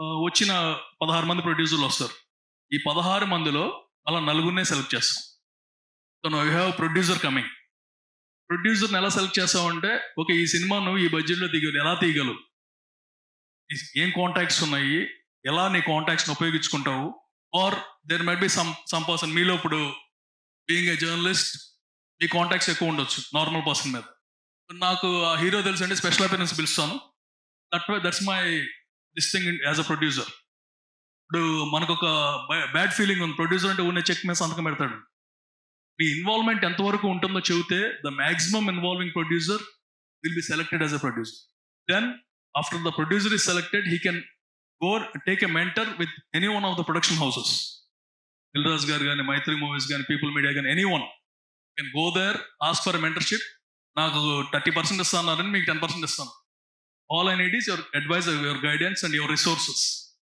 వచ్చిన పదహారు మంది ప్రొడ్యూసర్లు వస్తారు. ఈ పదహారు మందిలో అలా నలుగురినే సెలెక్ట్ చేస్తాం. తను యూ హ్యావ్ ప్రొడ్యూసర్ కమింగ్ ప్రొడ్యూసర్ని ఎలా సెలెక్ట్ చేస్తామంటే ఓకే ఈ సినిమా నువ్వు ఈ బడ్జెట్లో దిగలు ఎలా తీయగలవు? ఏం కాంటాక్ట్స్ ఉన్నాయి? ఎలా నీ కాంటాక్ట్స్ని ఉపయోగించుకుంటావు? Are there might be some some person మీలో ఇప్పుడు బీయింగ్ ఏ జర్నలిస్ట్ మీ కాంటాక్ట్స్ ఎక్కువ ఉండొచ్చు నార్మల్ పర్సన్ మీద. నాకు ఆ హీరో తెలుసు అంటే స్పెషల్ అపీరెన్స్ పిలుస్తాను. That that's my this thing as a producer ఇప్పుడు మనకు ఒక బ్యాడ్ ఫీలింగ్ ఉంది. ప్రొడ్యూసర్ అంటే ఉన్న చెక్ మీద సంతకం పెడతాడు. మీ ఇన్వాల్వ్మెంట్ ఎంతవరకు ఉంటుందో చెబితే the maximum involving producer will be selected as a producer then after the producer is selected he can go take a mentor with any one of the production houses Dilraj గారు కానీ Mythri movies కానీ people media కానీ any one can go there as for mentorship నాకు thirty percent ఇస్తానని మీకు ten percent ఇస్తాను. All I need is your advisor, your guidance, and your resources.